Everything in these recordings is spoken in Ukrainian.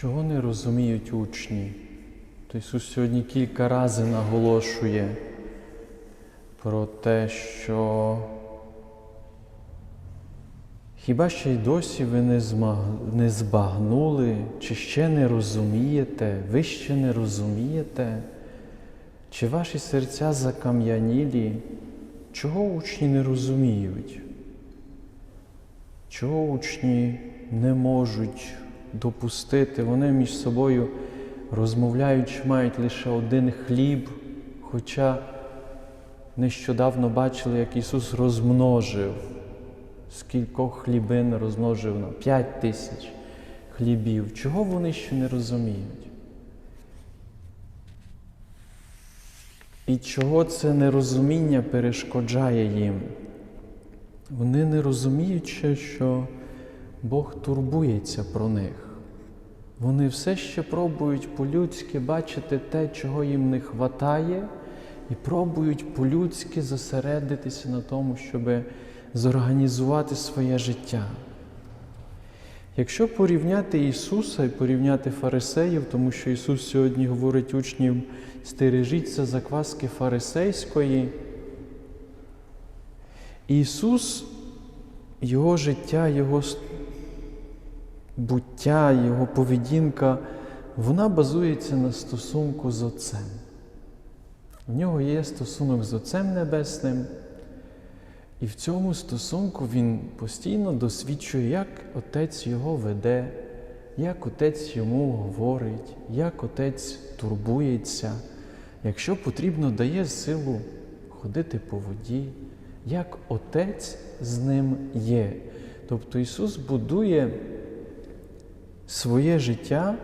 Чого не розуміють учні? То Ісус сьогодні кілька разів наголошує про те, що хіба ще й досі ви не, змаг... не збагнули, чи ще не розумієте, ви ще не розумієте, чи ваші серця закам'янілі, чого учні не розуміють? Чого учні не можуть допустити? Вони між собою розмовляючи, мають лише один хліб, хоча нещодавно бачили, як Ісус розмножив, з кількох хлібин розмножив на п'ять тисяч хлібів. Чого вони ще не розуміють? І чого це нерозуміння перешкоджає їм? Вони не розуміють що Бог турбується про них. Вони все ще пробують по-людськи бачити те, чого їм не вистачає, і пробують по-людськи зосередитися на тому, щоб зорганізувати своє життя. Якщо порівняти Ісуса і порівняти фарисеїв, тому що Ісус сьогодні говорить учням, стережіться закваски фарисейської, Ісус, Його життя, Його буття, Його поведінка, вона базується на стосунку з Отцем. В нього є стосунок з Отцем Небесним, і в цьому стосунку він постійно досвідчує, як Отець його веде, як Отець йому говорить, як Отець турбується, якщо потрібно, дає силу ходити по воді, як Отець з ним є. Тобто Ісус будує своє життя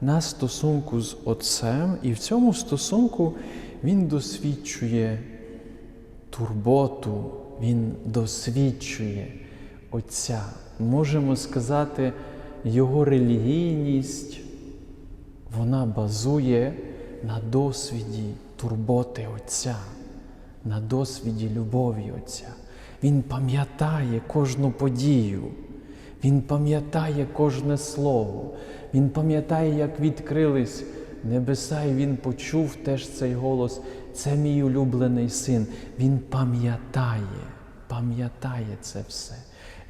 на стосунку з Отцем, і в цьому стосунку Він досвідчує турботу, Він досвідчує Отця. Можемо сказати, Його релігійність, вона базує на досвіді турботи Отця, на досвіді любові Отця. Він пам'ятає кожну подію. Він пам'ятає кожне слово, Він пам'ятає, як відкрились небеса, і Він почув теж цей голос. Це мій улюблений син. Він пам'ятає, пам'ятає це все.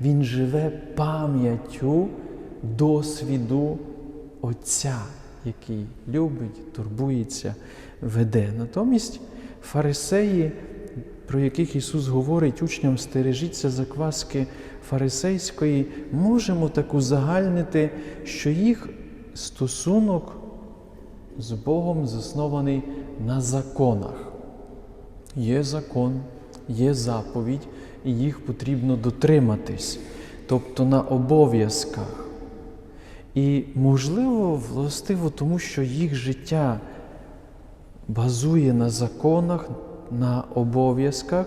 Він живе пам'яттю досвіду Отця, який любить, турбується, веде. Натомість фарисеї, про яких Ісус говорить учням, стережіться закваски фарисейської, можемо так узагальнити, що їх стосунок з Богом заснований на законах. Є закон, є заповідь, і їх потрібно дотриматись, тобто на обов'язках. І, можливо, властиво, тому що їх життя базує на законах, на обов'язках,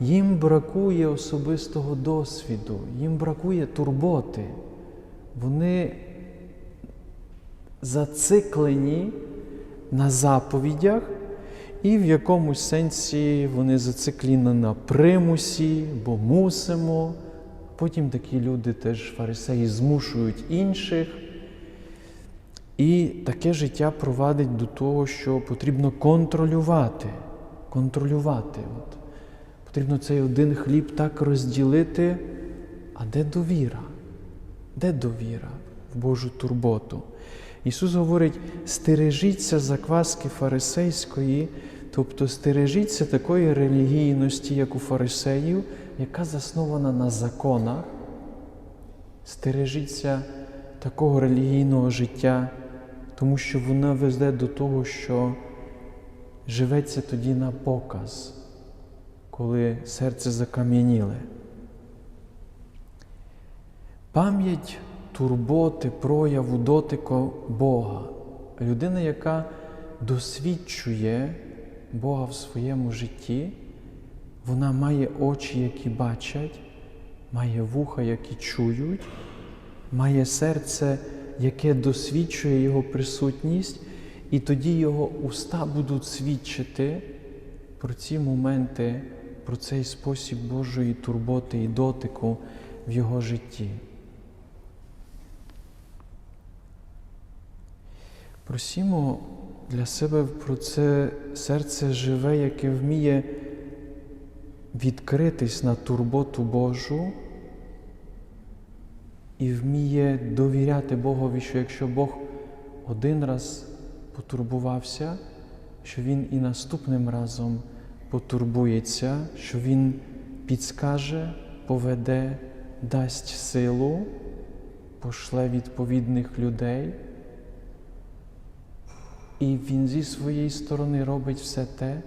їм бракує особистого досвіду, їм бракує турботи. Вони зациклені на заповідях, і в якомусь сенсі вони зациклені на примусі, бо мусимо. Потім такі люди теж фарисеї змушують інших. І таке життя провадить до того, що потрібно контролювати. Контролювати. От. Потрібно цей один хліб так розділити. А де довіра? Де довіра в Божу турботу? Ісус говорить: стережіться закваски фарисейської, тобто стережіться такої релігійності, як у фарисеїв, яка заснована на законах. Стережіться такого релігійного життя, тому що вона веде до того, що живеться тоді на показ, коли серце закам'яніле. Пам'ять турботи, прояву дотику Бога. Людина, яка досвідчує Бога в своєму житті, вона має очі, які бачать, має вуха, які чують, має серце, яке досвідчує Його присутність, і тоді Його уста будуть свідчити про ці моменти, про цей спосіб Божої турботи і дотику в Його житті. Просімо для себе про це серце живе, яке вміє відкритись на турботу Божу і вміє довіряти Богові, що якщо Бог один раз потурбувався, що Він і наступним разом потурбується, що Він підскаже, поведе, дасть силу, пошле відповідних людей. І Він зі своєї сторони робить все те,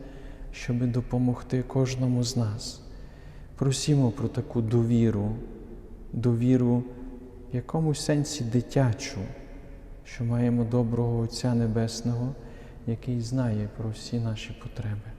щоб допомогти кожному з нас. Просімо про таку довіру, довіру в якомусь сенсі дитячу, що маємо доброго Отця Небесного, який знає про всі наші потреби.